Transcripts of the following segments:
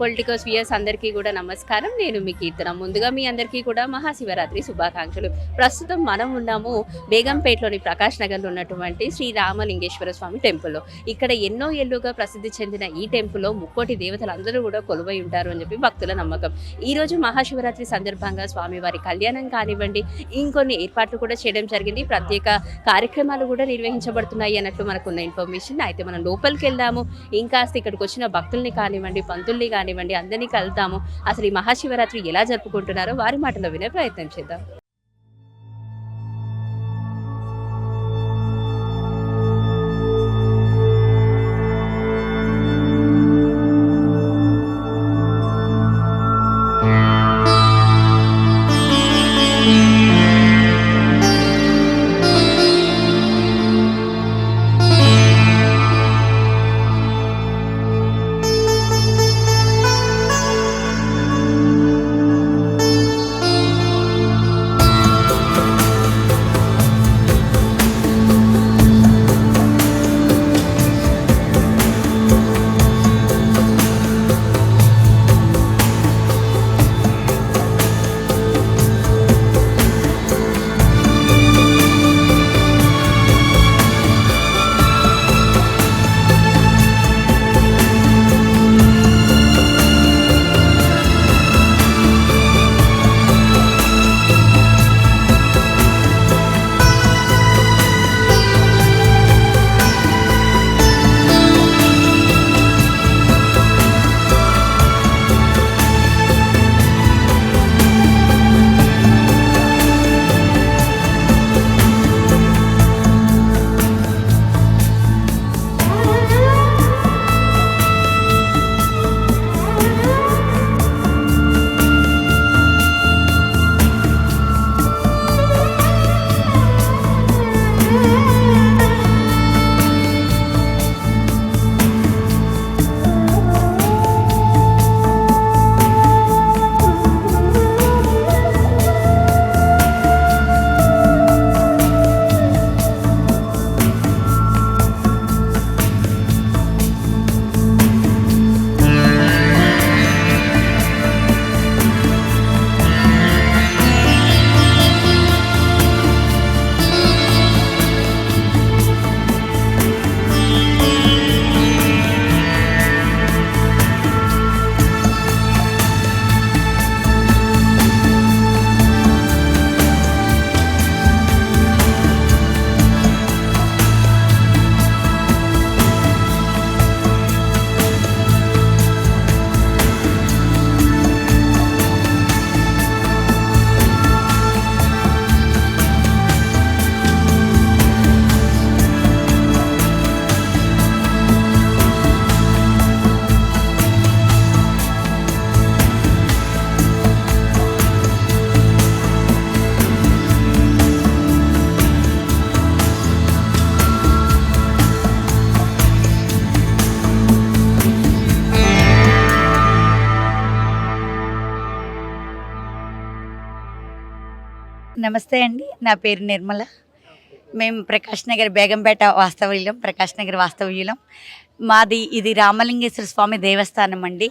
Political spheres అందరికీ కూడా నమస్కారం. నేను మీ కీర్తన. ముందుగా మీ అందరికీ కూడా మహాశివరాత్రి శుభాకాంక్షలు. ప్రస్తుతం మనం ఉన్నాము బేగంపేటలోని ప్రకాష్ నగర్లో ఉన్నటువంటి శ్రీ రామలింగేశ్వర స్వామి టెంపుల్లో. ఇక్కడ ఎన్నో ఏళ్ళుగా ప్రసిద్ధి చెందిన ఈ టెంపుల్లో ముక్కోటి దేవతలు అందరూ కూడా కొలువై ఉంటారు అని చెప్పి భక్తుల నమ్మకం. ఈ రోజు మహాశివరాత్రి సందర్భంగా స్వామివారి కళ్యాణం కానివ్వండి ఇంకొన్ని ఏర్పాట్లు కూడా చేయడం జరిగింది. ప్రత్యేక కార్యక్రమాలు కూడా నిర్వహించబడుతున్నాయి అన్నట్లు మనకున్న ఇన్ఫర్మేషన్. అయితే మనం లోపలికి వెళ్దాము. ఇంకాస్త ఇక్కడికి వచ్చిన భక్తుల్ని కానివ్వండి పంతుల్ని కానివ్వండి అందరినీ కలుద్దాము. అసలు ఈ మహాశివరాత్రి ఎలా జరుపుకుంటున్నారో వారి మాటలో వినే ప్రయత్నం చేద్దాం. నమస్తే అండి. నా పేరు నిర్మల. మేము ప్రకాష్ నగర్ బేగంపేట వాస్తవ్యులం ప్రకాష్ నగర్ వాస్తవ్యులం. మాది ఇది రామలింగేశ్వర స్వామి దేవస్థానం అండి.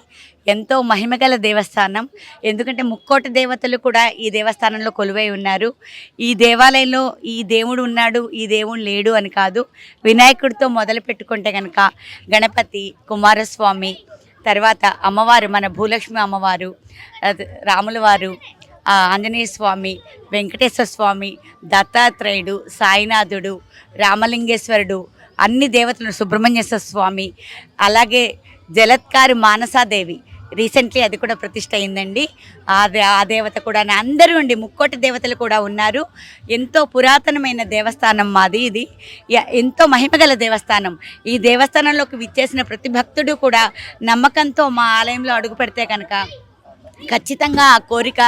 ఎంతో మహిమగల దేవస్థానం. ఎందుకంటే ముక్కోటి దేవతలు కూడా ఈ దేవస్థానంలో కొలువై ఉన్నారు. ఈ దేవాలయంలో ఈ దేవుడు ఉన్నాడు ఈ దేవుడు లేడు అని కాదు. వినాయకుడితో మొదలు పెట్టుకుంటే కనుక గణపతి కుమారస్వామి తర్వాత అమ్మవారు మన భూలక్ష్మి అమ్మవారు అది రాముల వారు ఆంజనేయ స్వామి వెంకటేశ్వర స్వామి దత్తాత్రేయుడు సాయినాథుడు రామలింగేశ్వరుడు అన్ని దేవతలు సుబ్రహ్మణ్యేశ్వర స్వామి అలాగే జలత్కారు మానసాదేవి. రీసెంట్లీ అది కూడా ప్రతిష్ట అయిందండి. ఆ దే ఆ దేవత కూడా అందరూ అండి ముక్కోటి దేవతలు కూడా ఉన్నారు. ఎంతో పురాతనమైన దేవస్థానం మాది ఇది. ఎంతో మహిమగల దేవస్థానం. ఈ దేవస్థానంలోకి విచ్చేసిన ప్రతి భక్తుడు కూడా నమ్మకంతో మా ఆలయంలో అడుగు పెడితే కనుక ఖచ్చితంగా ఆ కోరిక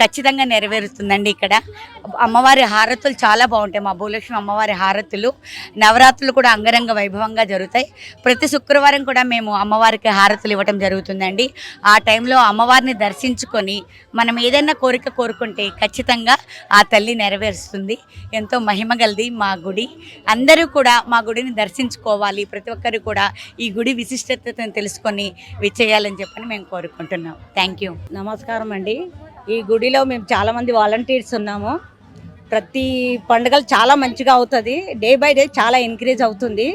ఖచ్చితంగా నెరవేరుతుందండి ఇక్కడ. అమ్మవారి హారతులు చాలా బాగుంటాయి. మా భూలక్ష్మి అమ్మవారి హారతులు నవరాత్రులు కూడా అంగరంగ వైభవంగా జరుగుతాయి. ప్రతి శుక్రవారం కూడా మేము అమ్మవారికి హారతులు ఇవ్వటం జరుగుతుందండి. ఆ టైంలో అమ్మవారిని దర్శించుకొని మనం ఏదైనా కోరిక కోరుకుంటే ఖచ్చితంగా ఆ తల్లి నెరవేరుస్తుంది. ఎంతో మహిమ గలది మా గుడి. అందరూ కూడా మా గుడిని దర్శించుకోవాలి. ప్రతి ఒక్కరు కూడా ఈ గుడి విశిష్టతను తెలుసుకొని విచ్చేయాలని చెప్పని మేము కోరుకుంటున్నాం. Thank you. నమస్కారం అండి. ఈ గుడిలో మేము చాలా మంది వాలంటీర్స్ ఉన్నాము. ప్రతి పండుగలు చాలా మంచిగా అవుతుంది. డే బై డే చాలా ఇంక్రీజ్ అవుతుంది.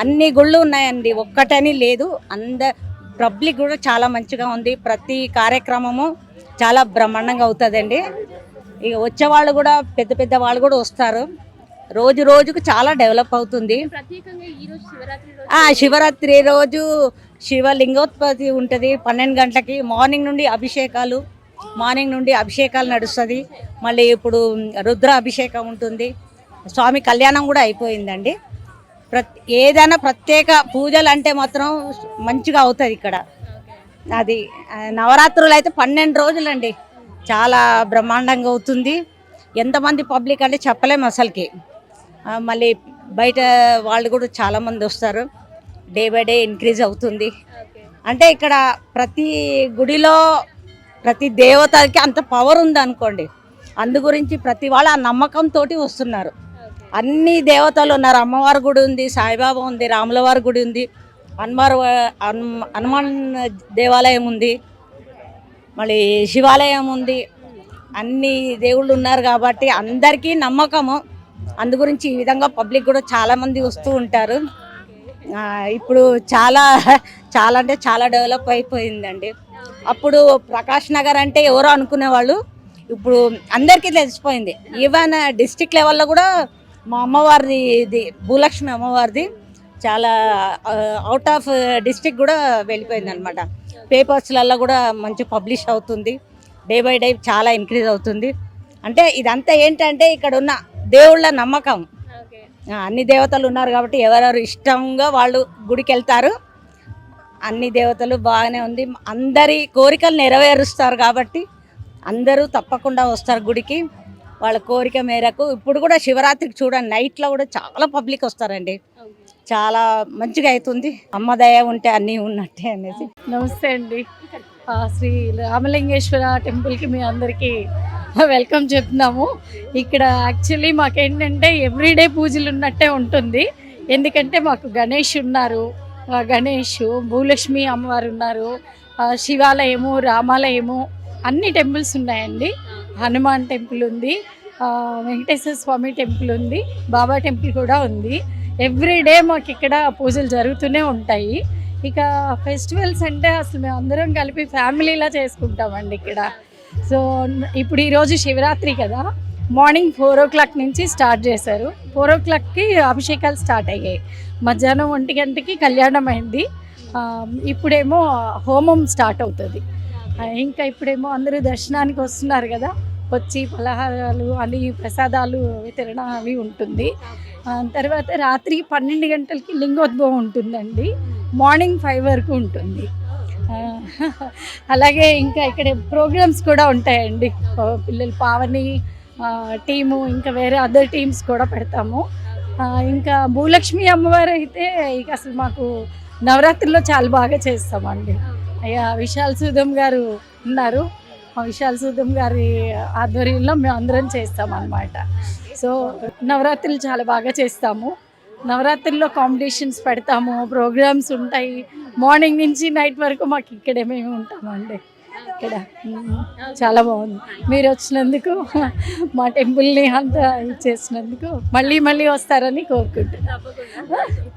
అన్ని గుళ్ళు ఉన్నాయండి. ఒక్కటని లేదు. అంద పబ్లిక్ కూడా చాలా మంచిగా ఉంది. ప్రతి కార్యక్రమము చాలా బ్రహ్మాండంగా అవుతుందండి. ఇక వచ్చే వాళ్ళు కూడా పెద్ద పెద్ద వాళ్ళు కూడా వస్తారు. రోజు రోజుకు చాలా డెవలప్ అవుతుంది. శివరాత్రి రోజు శివలింగోత్పత్తి ఉంటుంది. పన్నెండు గంటలకి మార్నింగ్ నుండి అభిషేకాలు. మార్నింగ్ నుండి అభిషేకాలు నడుస్తుంది. మళ్ళీ ఇప్పుడు రుద్ర అభిషేకం ఉంటుంది. స్వామి కళ్యాణం కూడా అయిపోయిందండి. ప్రత్ ఏదైనా ప్రత్యేక పూజలు అంటే మాత్రం మంచిగా అవుతుంది ఇక్కడ. అది నవరాత్రులు అయితే పన్నెండు రోజులండి. చాలా బ్రహ్మాండంగా అవుతుంది. ఎంతమంది పబ్లిక్ అంటే చెప్పలేము అసలుకి. మళ్ళీ బయట వాళ్ళు కూడా చాలామంది వస్తారు. డే బై డే ఇంక్రీజ్ అవుతుంది. అంటే ఇక్కడ ప్రతి గుడిలో ప్రతి దేవతకి అంత పవర్ ఉంది అనుకోండి. అందు గురించి ప్రతి వాళ్ళు ఆ నమ్మకంతో వస్తున్నారు. అన్ని దేవతలు ఉన్నారు. అమ్మవారి గుడి ఉంది సాయిబాబా ఉంది రాములవారి గుడి ఉంది హనుమార్ హనుమ- హనుమాన్ దేవాలయం ఉంది మళ్ళీ శివాలయం ఉంది. అన్ని దేవుళ్ళు ఉన్నారు కాబట్టి అందరికీ నమ్మకము. అందు గురించి ఈ విధంగా పబ్లిక్ కూడా చాలామంది వస్తూ ఉంటారు. ఇప్పుడు చాలా చాలా అంటే చాలా డెవలప్ అయిపోయిందండి. అప్పుడు ప్రకాష్ నగర్ అంటే ఎవరో అనుకునేవాళ్ళు. ఇప్పుడు అందరికీ తెలిసిపోయింది. ఈవెన్ డిస్టిక్ లెవెల్లో కూడా మా అమ్మవారిది ఇది భూలక్ష్మి అమ్మవారిది చాలా అవుట్ ఆఫ్ డిస్టిక్ కూడా వెళ్ళిపోయింది అనమాట పేపర్స్లలో కూడా మంచి పబ్లిష్ అవుతుంది. డే బై డే చాలా ఇంక్రీజ్ అవుతుంది. అంటే ఇదంతా ఏంటంటే ఇక్కడ ఉన్న దేవుళ్ళ నమ్మకం. అన్ని దేవతలు ఉన్నారు కాబట్టి ఎవరెవరు ఇష్టంగా వాళ్ళు గుడికి వెళ్తారు అన్ని దేవతలు బాగానే ఉంది. అందరి కోరికలు నెరవేరుస్తారు కాబట్టి అందరూ తప్పకుండా వస్తారు గుడికి. వాళ్ళ కోరిక మేరకు ఇప్పుడు కూడా శివరాత్రికి చూడండి నైట్లో కూడా చాలా పబ్లిక్ వస్తారండి. చాలా మంచిగా అవుతుంది. అమ్మ దయ ఉంటే అన్నీ ఉన్నట్టే అనేసి. నమస్తే అండి. ఆ, శ్రీ రామలింగేశ్వర టెంపుల్కి మీ అందరికీ వెల్కమ్ చెప్తున్నాము. ఇక్కడ యాక్చువల్లీ మాకేంటంటే ఎవ్రీడే పూజలు ఉన్నట్టే ఉంటుంది. ఎందుకంటే మాకు గణేష్ ఉన్నారు గణేష్ భూలక్ష్మి అమ్మవారు ఉన్నారు. శివాలయము రామాలయము అన్ని టెంపుల్స్ ఉన్నాయండి. హనుమాన్ టెంపుల్ ఉంది. వెంకటేశ్వర స్వామి టెంపుల్ ఉంది. బాబా టెంపుల్ కూడా ఉంది. ఎవ్రీ డే మాకు ఇక్కడ పూజలు జరుగుతూనే ఉంటాయి. ఇక ఫెస్టివల్స్ అంటే అసలు మేము అందరం కలిపి ఫ్యామిలీలా చేసుకుంటామండి ఇక్కడ. సో ఇప్పుడు ఈరోజు శివరాత్రి కదా. మార్నింగ్ ఫోర్ ఓ క్లాక్ నుంచి స్టార్ట్ చేశారు. ఫోర్ ఓ క్లాక్కి అభిషేకాలు స్టార్ట్ అయ్యాయి. మధ్యాహ్నం ఒంటి గంటకి కళ్యాణం అయింది. ఇప్పుడేమో హోమం స్టార్ట్ అవుతుంది. ఇంకా ఇప్పుడేమో అందరూ దర్శనానికి వస్తున్నారు కదా. వచ్చి పలహారాలు అని ప్రసాదాలు తిరగడం అవి ఉంటుంది. తర్వాత రాత్రి పన్నెండు గంటలకి లింగోద్భవం ఉంటుందండి. మార్నింగ్ ఫైవ్ వరకు ఉంటుంది. అలాగే ఇంకా ఇక్కడ ప్రోగ్రామ్స్ కూడా ఉంటాయండి. పిల్లలు పావని టీము ఇంకా వేరే అదర్ టీమ్స్ కూడా పెడతాము. ఇంకా భూలక్ష్మి అమ్మవారు అయితే ఇక అసలు మాకు నవరాత్రిలో చాలా బాగా చేస్తామండి. అయ్యా విశాల్ సూదం గారు ఉన్నారు. ఆ విశాల్ సూదం గారి ఆధ్వర్యంలో మేము అందరం చేస్తామన్నమాట. సో నవరాత్రులు చాలా బాగా చేస్తాము. నవరాత్రుల్లో కాంపిటీషన్స్ పెడతాము ప్రోగ్రామ్స్ ఉంటాయి. మార్నింగ్ నుంచి నైట్ వరకు మాకు ఇక్కడే మేము ఉంటామండి. ఇక్కడ. చాలా బాగుంది. మీరు వచ్చినందుకు మా టెంపుల్ని అంతా ఇచ్చేసినందుకు మళ్ళీ మళ్ళీ వస్తారని కోరుకుంటున్నాను.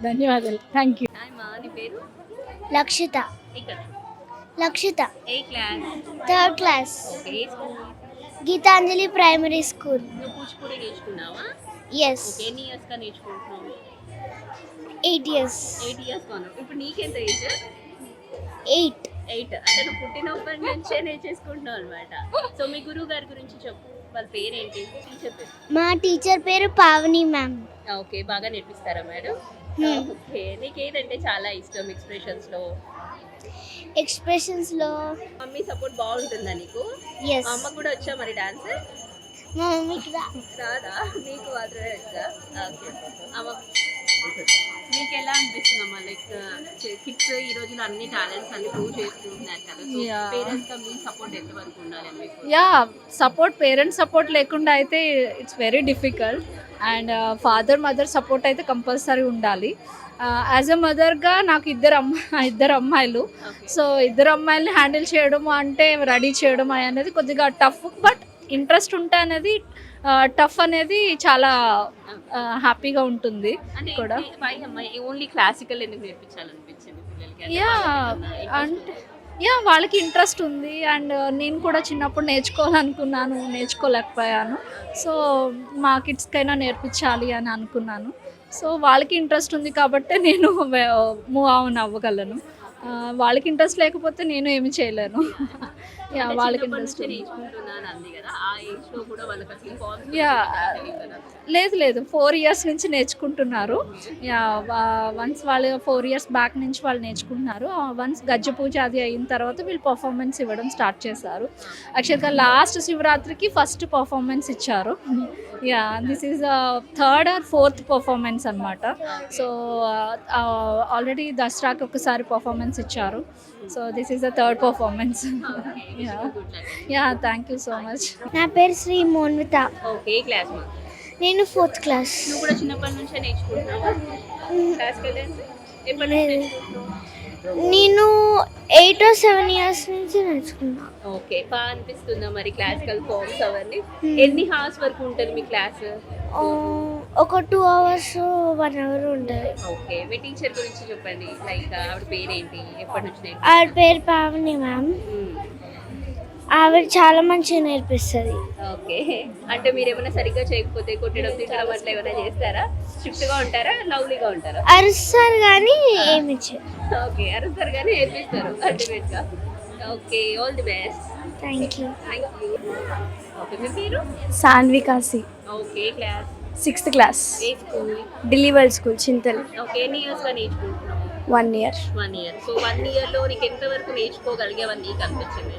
ధన్యవాదాలు. థ్యాంక్ యూ హాయ్ మా నీ పేరు? లక్షిత. ఇక్కడ. లక్షిత. ఏ class? Third class. Gitanjali primary school. Yes eight years eight years ఇప్పుడు నీకెంత ఏజ్ ఎయిట్ ఎయిట్. అంటే నువ్వు పుట్టినప్పటి నుంచే నేర్చేసుకుంటున్నావు అనమాట సో మీ గురువు గారి గురించి చెప్పు. వాళ్ళ పేరేంటి? టీచర్ పేరు? మా టీచర్ పేరు పావని మ్యామ్ ఓకే. బాగా నేర్పిస్తారా మేడం. ఓకే. నీకు ఏదంటే చాలా ఇష్టం ఎక్స్ప్రెషన్స్లో? ఎక్స్ప్రెషన్స్లో మమ్మీ సపోర్ట్ బాగుంటుందా నీకు? అమ్మ కూడా వచ్చా మరి డాన్స్ మా మమ్మీకి రాదా? నీకు మాత్రమే వచ్చా? ఓకే. అమ్మ మీకు ఎలా అనిపిస్తుందమ్మా? లైక్ కిడ్స్ ఈ రోజులో అన్ని టాలెంట్స్ అన్ని ప్రూవ్ చేసుకుంటున్నారు కదా. So Yeah. పేరెంట్స్గా మీ సపోర్ట్ ఉండాలి మీకు? యా సపోర్ట్ పేరెంట్స్ సపోర్ట్ లేకుండా అయితే it's very difficult. And father mother support అయితే కంపల్సరీ ఉండాలి. యాజ్ ఎ మదర్గా నాకు ఇద్దరు అమ్మ ఇద్దరు అమ్మాయిలు. సో ఇద్దరు అమ్మాయిల్ని హ్యాండిల్ చేయడం అంటే రెడీ చేయడం అనేది కొద్దిగా టఫ్ బట్ ఇంట్రెస్ట్ ఉంటే అనేది టఫ్ అనేది చాలా హ్యాపీగా ఉంటుంది కూడా. ఓన్లీ క్లాసికల్ ఎందుకు నేర్పించాలనిపించింది యా అంటే యా వాళ్ళకి ఇంట్రెస్ట్ ఉంది. అండ్ నేను కూడా చిన్నప్పుడు నేర్చుకోవాలనుకున్నాను నేర్చుకోలేకపోయాను. సో మా కిడ్స్కైనా నేర్పించాలి అని అనుకున్నాను. సో వాళ్ళకి ఇంట్రెస్ట్ ఉంది కాబట్టి నేను మూవ్ ఆన్ అవ్వగలను. వాళ్ళకి ఇంట్రెస్ట్ లేకపోతే నేను ఏమి చేయలేను. యా వాళ్ళకి ఇంట్రెస్ట్ నుంచే లేదు లేదు. ఫోర్ ఇయర్స్ నుంచి నేర్చుకుంటున్నారు. యా వన్స్ వాళ్ళు ఫోర్ ఇయర్స్ బ్యాక్ నుంచి వాళ్ళు నేర్చుకుంటున్నారు. వన్స్ గజ్జ పూజ అది అయిన తర్వాత వీళ్ళు పర్ఫార్మెన్స్ ఇవ్వడం స్టార్ట్ చేశారు. యాక్చువల్గా లాస్ట్ శివరాత్రికి ఫస్ట్ పర్ఫార్మెన్స్ ఇచ్చారు. Yeah this is third or fourth performance అనమాట సో ఆల్రెడీ దసరాకి ఒకసారి పర్ఫార్మెన్స్ ఇచ్చారు. So this is the third performance. Yeah thank you so much నా పేరు శ్రీ మోన్విత. ఓకే క్లాస్ మా నేను ఫోర్త్ క్లాస్ నువ్వు కూడా చిన్నప్పటి నుంచే నేర్చుకుంటున్నావా? ఎప్పటి నుంచి నేను ఎయిట్ ఆర్ సెవెన్ ఇయర్స్ నుంచి నేర్చుకున్నా. ఓకే బాగా అనిపిస్తుందా మరి క్లాసికల్ ఫార్మ్స్ అవన్నీ? Hmm. ఎన్ని హార్స్ వరకు ఉంటుంది మీ క్లాస్ ఒక టూ అవర్స్ వన్ అవర్ ఉంటుంది. ఓకే మీ టీచర్ గురించి చెప్పండి. లైక్ ఆవిడ పేరేంటి? ఎప్పటి నుంచి ఆవిడ పేరు పావని మ్యామ్ ఆవిడ చాలా మంచిగా నేర్పిస్తుంది. ఓకే. అంటే మీరు ఏమైనా సరిగ్గా చేయకపోతే కొట్టడం తిట్టడం అట్లా ఏమైనా చేస్తారా? స్ట్రిక్ట్గా ఉంటారా లవ్లీగా ఉంటారా? అరుస్తారు కానీ ఏమి ఓకే. అరుస్తారు కానీ నేర్పిస్తారు అల్టిమేట్గా okay. All the best thank you thank you okay మీ పేరు? సాన్వికాసి ఓకే. క్లాస్? Sixth class. ఏ స్కూల్? డిలీవర్ స్కూల్ చింతల్. ఓకే. ఎన్ని ఇయర్స్గా నేర్చుకుంటున్నావు? One year. One year. So one ఇయర్లో నీకు ఎంత వరకు నేర్చుకోగలిగేవని నీకు అనిపించింది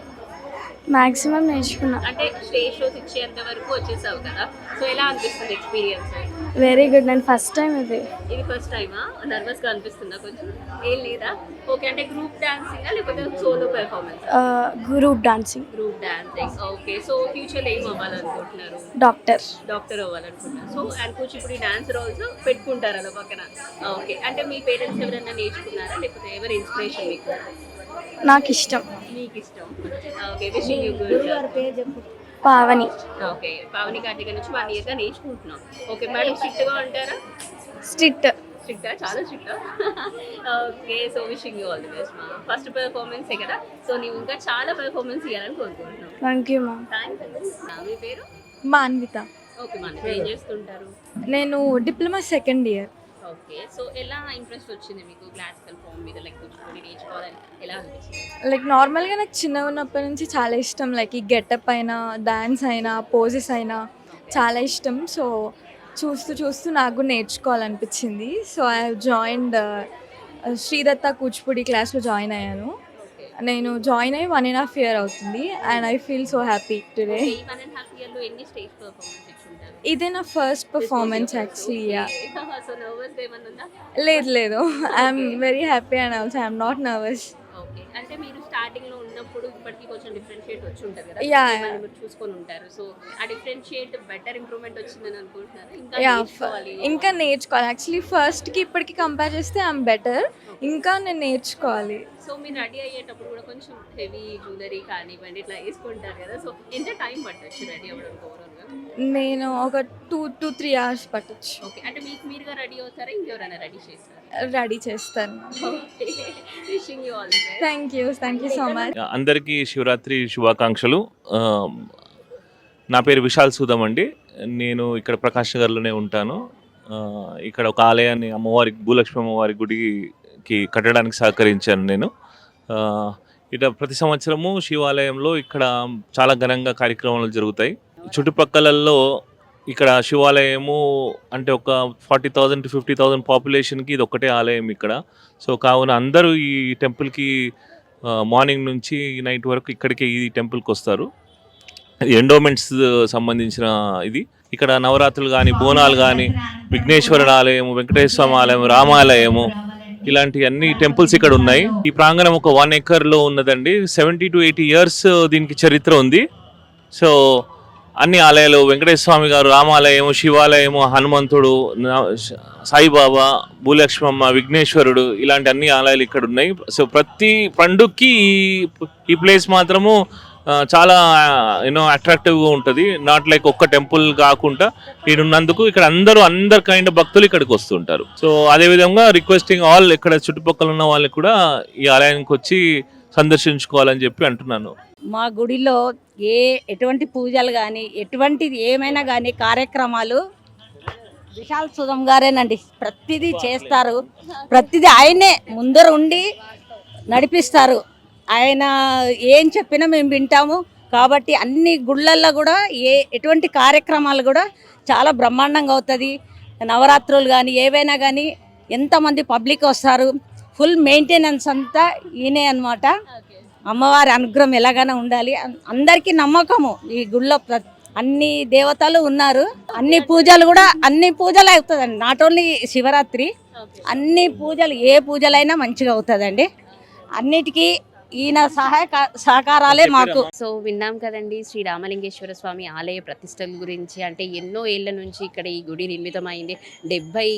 మ్యాక్సిమం నేర్చుకున్నా. అంటే స్టేజ్ షోస్ ఇచ్చేంత వరకు వచ్చేసావు కదా. సో ఎలా అనిపిస్తుంది ఎక్స్పీరియన్స్ వెరీ గుడ్ నేను ఫస్ట్ టైం ఇది. ఇది ఫస్ట్ టైమా నర్వస్గా అనిపిస్తుందా కొంచెం? ఏం లేదా? ఓకే అంటే గ్రూప్ డాన్సింగ్ లేకపోతే solo performance group dancing group dancing okay so future ఏం అవ్వాలనుకుంటున్నారు? Doctor doctor అవ్వాలనుకుంటున్నారు. So and Kuchipudi dancer also పెట్టుకుంటారు అలా పక్కన. ఓకే అంటే మీ పేరెంట్స్ ఎవరైనా నేర్చుకున్నారా? లేకపోతే ఎవరి ఇన్స్పిరేషన్ మీకు? నాకు ఇష్టం మీకు ఇష్టం okay wishing you good Pavani. Okay Pavani Karthika నుంచి వన్ ఇయర్గా నేర్చుకుంటున్నాం. ఓకే మేడం స్ట్రిక్ట్గా ఉంటారా? స్ట్రిక్ట్. స్ట్రిక్టా చాలా స్ట్రిక్టా? Okay so wishing you all the best మా ఫస్ట్ పెర్ఫార్మెన్సే కదా? సో నీవు ఇంకా చాలా పెర్ఫార్మెన్స్ ఇవ్వాలని కోరుకుంటున్నాం. థ్యాంక్ యూ మ్యామ్ థ్యాంక్స్ మీ పేరు? మాన్విత. ఓకే మన ఏం చేస్తుంటారు? నేను diploma second year. Okay so ఎలా ఇంట్రెస్ట్ వచ్చింది మీకు క్లాసికల్ ఫామ్ మీద? లైక్ కూచిపూడి నేర్చుకోవాలని ఎలా అనిపించింది? లైక్ నార్మల్గా నాకు చిన్నగా ఉన్నప్పటి నుంచి చాలా ఇష్టం లైక్ ఈ గెటప్ అయినా డాన్స్ అయినా పోజెస్ అయినా చాలా ఇష్టం. సో చూస్తూ చూస్తూ నాకు కూడా నేర్చుకోవాలనిపించింది so I joined Sridatta Kuchipudi క్లాస్లో జాయిన్ అయ్యాను. నేను జాయిన్ అయ్యి వన్ అండ్ హాఫ్ ఇయర్ అవుతుంది and I feel so happy today one and half ఇయర్లో ఎన్ని స్టేజ్ పెర్ఫార్మెన్స్ ఇదే నా ఫస్ట్ పర్ఫార్మెన్స్ యాక్చువల్లీ లేదు లేదు. I'm very happy and also I'm not nervous okay అంటే మీరు స్టార్టింగ్లో ఉన్నప్పుడు ఇప్పటికి కొంచెం డిఫరెన్షియేట్ వచ్చి ఉంటుంది కదా? మీరు చూసుకొని ఉంటారు. సో ఆ డిఫరెన్షియేట్ బెటర్ ఇంప్రూవ్మెంట్ వచ్చిందని అనుకుంటున్నారు? ఇంకా యా నేర్చుకోవాలి. ఇంకా నేర్చుకోవాలి. యాక్చువల్లీ ఫస్ట్కి ఇప్పటికి కంపేర్ చేస్తే ఐఎమ్ బెటర్ ఇంకా నేను నేర్చుకోవాలి. సో మీరు రెడీ అయ్యేటప్పుడు కూడా కొంచెం హెవీ జ్యువెలరీ కానివ్వండి ఇట్లా వేసుకుంటారు కదా? సో ఎంత టైం పట్టొచ్చు రెడీ అవ్వడానికి నేను ఒక టూ టూ త్రీ అవర్స్ పట్టచ్చు. ఓకే అంటే మీకు మీరుగా రెడీ అవుతారా? ఇంకెవరైనా రెడీ చేస్తారా? రెడీ చేస్తాను. Wishing you all the best thank you thank you so much అందరికీ శివరాత్రి శుభాకాంక్షలు. ఆ, నా పేరు విశాల్ సూదం అండి. నేను ఇక్కడ ప్రకాష్ నగర్లోనే ఉంటాను. ఆ, ఇక్కడ ఒక ఆలయాన్ని అమ్మవారి భూలక్ష్మి అమ్మవారి గుడికి కట్టడానికి సహకరించాను నేను. ఆ, ఇట ప్రతి సంవత్సరము శివాలయంలో ఇక్కడ చాలా ఘనంగా కార్యక్రమాలు జరుగుతాయి. చుట్టుపక్కలలో ఇక్కడ శివాలయము అంటే ఒక forty thousand to fifty thousand పాపులేషన్కి ఇది ఒకటే ఆలయం ఇక్కడ. సో కావున అందరూ ఈ టెంపుల్కి మార్నింగ్ నుంచి నైట్ వరకు ఇక్కడికి ఈ టెంపుల్కి వస్తారు. ఎండోమెంట్స్ సంబంధించిన ఇది. ఇక్కడ నవరాత్రులు కానీ బోనాలు కానీ విఘ్నేశ్వరుడు ఆలయము వెంకటేశ్వర స్వామి ఆలయం రామాలయము ఇలాంటి అన్ని టెంపుల్స్ ఇక్కడ ఉన్నాయి. ఈ ప్రాంగణం ఒక వన్ ఎకర్లో ఉన్నదండి. సెవెంటీ టు ఎయిటీ ఇయర్స్ దీనికి చరిత్ర ఉంది. సో అన్ని ఆలయాలు వెంకటేశ్వర స్వామి గారు రామాలయము శివాలయము హనుమంతుడు సాయిబాబా భూలక్ష్మమ్మ విఘ్నేశ్వరుడు ఇలాంటి అన్ని ఆలయాలు ఇక్కడ ఉన్నాయి. సో ప్రతి పండుగకి ఈ- ఈ ప్లేస్ మాత్రము చాలా యూనో అట్రాక్టివ్గా ఉంటుంది. నాట్ లైక్ ఒక్క టెంపుల్ కాకుండా ఇక్కడ ఉన్నందుకు ఇక్కడ అందరూ అందరు కైండ్ భక్తులు ఇక్కడికి వస్తుంటారు. సో అదేవిధంగా రిక్వెస్టింగ్ ఆల్ ఇక్కడ చుట్టుపక్కల ఉన్న వాళ్ళకి కూడా ఈ ఆలయానికి వచ్చి సందర్శించుకోవాలని చెప్పి అంటున్నాను. మా గుడిలో ఏ ఎటువంటి పూజలు కానీ ఎటువంటిది ఏమైనా కానీ కార్యక్రమాలు విశాల్ సుధం గారేనండి. ప్రతిదీ చేస్తారు. ప్రతిదీ ఆయనే ముందర ఉండి నడిపిస్తారు. ఆయన ఏం చెప్పినా మేము వింటాము. కాబట్టి అన్ని గుళ్ళల్లో కూడా ఏ ఎటువంటి కార్యక్రమాలు కూడా చాలా బ్రహ్మాండంగా అవుతుంది. నవరాత్రులు కానీ ఏవైనా కానీ ఎంతమంది పబ్లిక్ వస్తారు ఫుల్ మెయింటెనెన్స్ అంతా ఈయనే అన్నమాట. అమ్మవారి అనుగ్రహం ఎలాగైనా ఉండాలి. అందరికీ నమ్మకము. ఈ గుళ్ళో అన్ని దేవతలు ఉన్నారు. అన్ని పూజలు కూడా అన్ని పూజలు అవుతుందండి. నాట్ ఓన్లీ శివరాత్రి అన్ని పూజలు ఏ పూజలైనా మంచిగా అవుతుందండి. అన్నిటికీ ఈయన సహాయ సహకారాలే మాకు. సో విన్నాం కదండి శ్రీ రామలింగేశ్వర స్వామి ఆలయ ప్రతిష్టల గురించి. అంటే ఎన్నో ఏళ్ళ నుంచి ఇక్కడ ఈ గుడి నిర్మితమైంది. డెబ్బై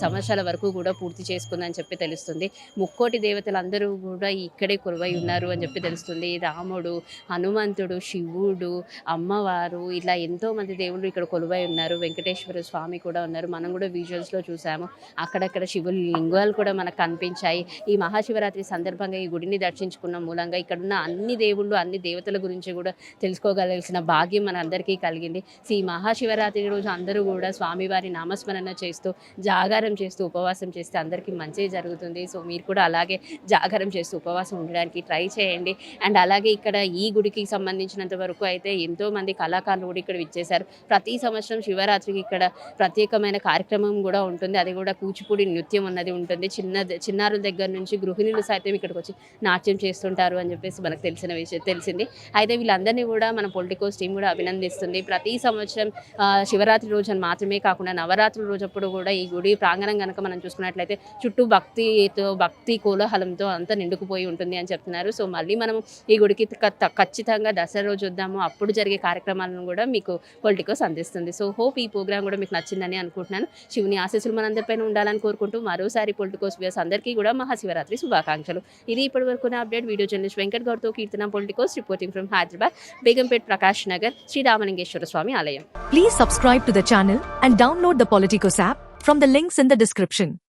సంవత్సరాల వరకు కూడా పూర్తి చేసుకుందని చెప్పి తెలుస్తుంది. ముక్కోటి దేవతలందరూ కూడా ఇక్కడే కొలువై ఉన్నారు అని చెప్పి తెలుస్తుంది. రాముడు హనుమంతుడు శివుడు అమ్మవారు ఇలా ఎంతో మంది దేవుళ్ళు ఇక్కడ కొలువై ఉన్నారు. వెంకటేశ్వర స్వామి కూడా ఉన్నారు. మనం కూడా visuals లో చూసాము. అక్కడక్కడ శివుల లింగాలు కూడా మనకు కనిపించాయి. ఈ మహాశివరాత్రి సందర్భంగా ఈ గుడిని దర్శించుకున్న మూలంగా ఇక్కడ ఉన్న అన్ని దేవుళ్ళు అన్ని దేవతల గురించి కూడా తెలుసుకోగలిగిన భాగ్యం మన అందరికీ కలిగింది. సో ఈ మహాశివరాత్రి రోజు అందరూ కూడా స్వామివారి నామస్మరణ చేస్తూ జాగారం చేస్తూ ఉపవాసం చేస్తే అందరికీ మంచి జరుగుతుంది. సో మీరు కూడా అలాగే జాగారం చేస్తూ ఉపవాసం ఉండడానికి ట్రై చేయండి. అండ్ అలాగే ఇక్కడ ఈ గుడికి సంబంధించినంత వరకు అయితే ఎంతో మంది కళాకారులు కూడా ఇక్కడ విచ్చేశారు. ప్రతి సంవత్సరం శివరాత్రికి ఇక్కడ ప్రత్యేకమైన కార్యక్రమం కూడా ఉంటుంది. అది కూడా కూచిపూడి నృత్యం అన్నది ఉంటుంది. చిన్న చిన్నారుల దగ్గర నుంచి గృహిణులు సైతం ఇక్కడికి వచ్చి నాట్యం చేస్తుంటారు అని చెప్పేసి మనకు తెలిసిన విషయం తెలిసింది. అయితే వీళ్ళందరినీ కూడా మన పొలిటికోస్ టీం కూడా అభినందిస్తుంది. ప్రతి సంవత్సరం శివరాత్రి రోజు అని మాత్రమే కాకుండా నవరాత్రి రోజప్పుడు కూడా ఈ గుడి ప్రాంగణం కనుక మనం చూసుకున్నట్లయితే చుట్టూ భక్తితో భక్తి కోలాహలంతో అంతా నిండుకుపోయి ఉంటుంది అని చెప్తున్నారు. సో మళ్ళీ మనం ఈ గుడికి ఖచ్చితంగా దసరా రోజు వద్దాము. అప్పుడు జరిగే కార్యక్రమాలను కూడా మీకు పొలిటికోస్ అందిస్తుంది. సో హోప్ ఈ ప్రోగ్రామ్ కూడా మీకు నచ్చిందని అనుకుంటున్నాను. శివుని ఆశీస్సులు మనందరిపైన ఉండాలని కోరుకుంటూ మరోసారి పొలిటికోస్ వ్యూస్ అందరికీ కూడా మహాశివరాత్రి శుభాకాంక్షలు. ఇది ఇప్పటి వరకు update. Video journalist Venkat గౌడ్తో Keerthana Politicos reporting from Hyderabad Begumpet Prakash Nagar Sriramalingeswara Swamy ఆలయం Please subscribe to the channel and download the Politicos app from the links in the description.